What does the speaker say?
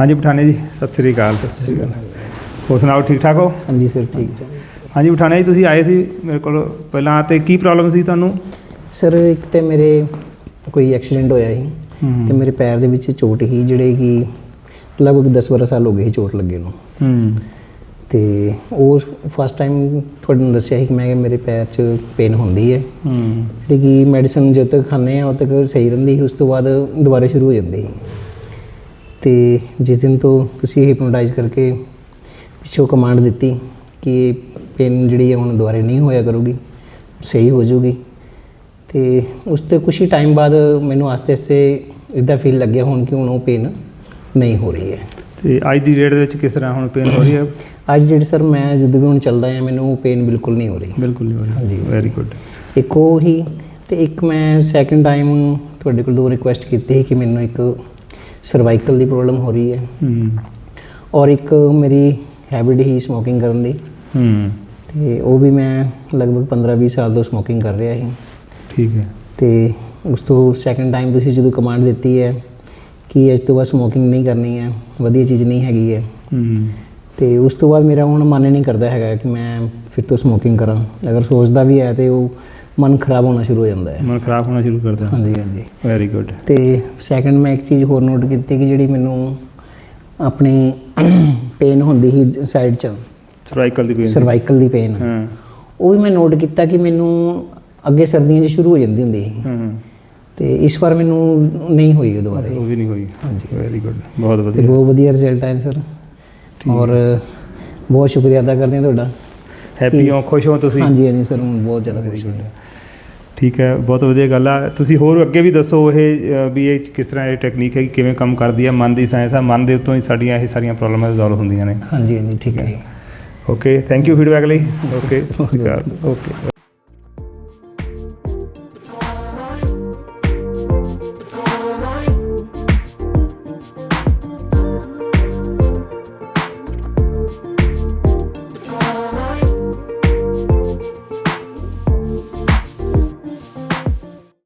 ਹਾਂਜੀ ਪਠਾਣੇ ਜੀ ਸਤਿ ਸ੍ਰੀ ਅਕਾਲ ਸਤਿ ਸ੍ਰੀ ਅਕਾਲ। ਹੋਰ ਸੁਣਾਓ ਠੀਕ ਠਾਕ ਹੋ? ਹਾਂਜੀ ਸਰ ਠੀਕ ਹੈ ਹਾਂਜੀ ਪਠਾਣੇ ਜੀ ਤੁਸੀਂ ਆਏ ਸੀ ਮੇਰੇ ਕੋਲ ਪਹਿਲਾਂ ਤੇ ਕੀ ਪ੍ਰੋਬਲਮ ਸੀ ਤੁਹਾਨੂੰ? ਸਰ ਇੱਕ ਤੇ ਮੇਰੇ ਕੋਈ ਐਕਸੀਡੈਂਟ ਹੋਇਆ ਸੀ ਤੇ ਮੇਰੇ ਪੈਰ ਦੇ ਵਿੱਚ ਚੋਟ ਸੀ ਜਿਹੜੇ ਕਿ ਲਗਭਗ 10-12 ਸਾਲ ਹੋ ਗਏ ਸੀ ਚੋਟ ਲੱਗੇ ਨੂੰ। ਹੂੰ। ਤੇ ਉਹ ਫਸਟ ਟਾਈਮ ਤੁਹਾਡੇ ਨੂੰ ਦੱਸਿਆ ਸੀ ਕਿ ਮੈਂ ਮੇਰੇ ਪੈਰ 'ਚ ਪੇਨ ਹੁੰਦੀ ਹੈ। ਹੂੰ। ਜਿਹੜੀ ਕਿ ਮੈਡੀਸਨ ਜਦ ਤੱਕ ਖਾਂਦੇ ਆ ਉਦ ਤੱਕ ਸਹੀ ਰਹਿੰਦੀ ਸੀ ਉਸ ਤੋਂ ਬਾਅਦ ਦੁਬਾਰਾ ਸ਼ੁਰੂ ਹੋ ਜਾਂਦੀ ਸੀ। ਤੇ ਜਿਸ ਦਿਨ ਤੋਂ ਤੁਸੀਂ ਹਿਪਨੋਟਾਈਜ਼ ਕਰਕੇ ਪਿੱਛੋਂ ਕਮਾਂਡ ਦਿੱਤੀ ਕਿ ਪੇਨ ਜਿਹੜੀ ਹੈ ਹੁਣ ਦੁਬਾਰਾ ਨਹੀਂ ਹੋਇਆ ਕਰੂਗੀ ਸਹੀ ਹੋ ਜਾਊਗੀ। ਤੇ ਉਸ ਤੇ ਕੁਝ ਹੀ ਟਾਈਮ ਬਾਅਦ ਮੈਨੂੰ ਆਸਤੇ ਆਸਤੇ ਇਦਾਂ ਫੀਲ ਲੱਗਿਆ ਹੁਣ ਕਿ ਹੁਣ ਉਹ ਪੇਨ ਨਹੀਂ ਹੋ ਰਹੀ ਹੈ। ਤੇ ਅੱਜ ਦੀ ਡੇਟ ਦੇ ਵਿੱਚ ਕਿਸ ਤਰ੍ਹਾਂ ਹੁਣ ਪੇਨ ਹੋ ਰਹੀ ਹੈ? ਅੱਜ ਜਿਹੜੀ ਸਰ ਮੈਂ ਜਦੋਂ ਵੀ ਹੁਣ ਚੱਲਦਾ ਹਾਂ ਮੈਨੂੰ ਪੇਨ ਬਿਲਕੁਲ ਨਹੀਂ ਹੋ ਰਹੀ। ਬਿਲਕੁਲ ਨਹੀਂ ਹੋ ਰਹੀ। ਹਾਂਜੀ। ਵੈਰੀ ਗੁੱਡ ਇੱਕ ਉਹ ਹੀ ਤੇ ਇੱਕ ਮੈਂ ਸੈਕੰਡ ਟਾਈਮ ਤੁਹਾਡੇ ਕੋਲ ਦੋ ਰਿਕੁਐਸਟ ਕੀਤੀ ਸੀ ਕਿ ਮੈਨੂੰ ਇੱਕ ਸਰਵਾਈਕਲ ਦੀ ਪ੍ਰੋਬਲਮ ਹੋ ਰਹੀ ਹੈ। ਹੂੰ। ਔਰ ਇੱਕ ਮੇਰੀ ਹੈਬਿਟ ਹੀ ਸਮੋਕਿੰਗ ਕਰਨ ਦੀ। ਹੂੰ। ਤੇ ਉਹ ਵੀ ਮੈਂ ਲਗਭਗ 15-20 ਸਾਲ ਤੋਂ ਸਮੋਕਿੰਗ ਕਰ ਰਿਹਾ ਸੀ। ਠੀਕ ਹੈ। ਤੇ ਉਸ ਤੋਂ ਸੈਕੰਡ ਟਾਈਮ ਤੁਸੀਂ ਜਦੋਂ ਕਮਾਂਡ ਦਿੱਤੀ ਹੈ ਕਿ ਅੱਜ ਤੋਂ ਬਾਅਦ ਸਮੋਕਿੰਗ ਨਹੀਂ ਕਰਨੀ ਹੈ ਵਧੀਆ ਚੀਜ਼ ਨਹੀਂ ਹੈਗੀ ਹੈ। ਹੂੰ। ਤੇ ਉਸ ਤੋਂ ਬਾਅਦ ਮੇਰਾ ਹੁਣ ਮਨ ਨਹੀਂ ਕਰਦਾ ਹੈਗਾ ਕਿ ਮੈਂ ਫਿਰ ਤੋਂ ਸਮੋਕਿੰਗ ਕਰਾਂ। ਅਗਰ ਸੋਚਦਾ ਵੀ ਹੈ ਤੇ ਉਹ ਮਨ ਖਰਾਬ ਹੋਣਾ ਸ਼ੁਰੂ ਹੋ ਜਾਂਦਾ ਹੈ। ਮਨ ਖਰਾਬ ਹੋਣਾ ਸ਼ੁਰੂ ਕਰਦਾ ਹਾਂਜੀ ਹਾਂਜੀ। ਵੈਰੀ ਗੁੱਡ ਤੇ ਸੈਕੰਡ ਮੈਂ ਇੱਕ ਚੀਜ਼ ਹੋਰ ਨੋਟ ਕੀਤੀ ਕਿ ਜਿਹੜੀ ਮੈਨੂੰ ਆਪਣੀ ਪੇਨ ਹੁੰਦੀ ਸੀ ਸਾਈਡ 'ਚ ਸਰਵਾਈਕਲ ਦੀ ਪੇਨ ਸਰਵਾਈਕਲ ਦੀ ਪੇਨ ਹਾਂ। ਉਹ ਵੀ ਮੈਂ ਨੋਟ ਕੀਤਾ ਕਿ ਮੈਨੂੰ ਅੱਗੇ ਸਰਦੀਆਂ 'ਚ ਸ਼ੁਰੂ ਹੋ ਜਾਂਦੀ ਹੁੰਦੀ ਸੀ। ਹਾਂ ਤੇ ਇਸ ਵਾਰ ਮੈਨੂੰ ਨਹੀਂ ਹੋਈ ਉਹ ਦੁਬਾਰਾ। ਉਹ ਵੀ ਨਹੀਂ ਹੋਈ। ਹਾਂਜੀ। ਵੈਰੀ ਗੁੱਡ ਬਹੁਤ ਵਧੀਆ। ਬਹੁਤ ਵਧੀਆ ਰਿਜ਼ਲਟ ਆਇਆ ਸਰ। ਔਰ ਬਹੁਤ ਸ਼ੁਕਰੀਆ ਅਦਾ ਕਰਦੇ ਹਾਂ ਤੁਹਾਡਾ। ਹੈਪੀ ਹੋ। ਖੁਸ਼ ਹੋ ਤੁਸੀਂ? ਹਾਂਜੀ ਹਾਂਜੀ ਸਰ ਮੈਂ ਬਹੁਤ ਜ਼ਿਆਦਾ ਖੁਸ਼ ਹਾਂ ਠੀਕ ਹੈ ਬਹੁਤ ਵਧੀਆ ਗੱਲ ਆ। ਤੁਸੀਂ ਹੋਰ ਅੱਗੇ ਵੀ ਦੱਸੋ ਇਹ ਵੀ ਇਹ ਕਿਸ ਤਰ੍ਹਾਂ ਇਹ ਟੈਕਨੀਕ ਹੈ ਕਿ ਕਿਵੇਂ ਕੰਮ ਕਰਦੀ ਹੈ ਮਨ ਦੀ ਸਾਇੰਸ ਆ ਮਨ ਦੇ ਉੱਤੋਂ ਹੀ ਸਾਡੀਆਂ ਇਹ ਸਾਰੀਆਂ ਪ੍ਰੋਬਲਮਾਂ ਰਿਜ਼ੋਲਵ ਹੁੰਦੀਆਂ ਨੇ। ਹਾਂਜੀ ਹਾਂਜੀ ਠੀਕ ਹੈ ਓਕੇ ਥੈਂਕ ਯੂ ਫੀਡਬੈਕ ਲਈ। Okay okay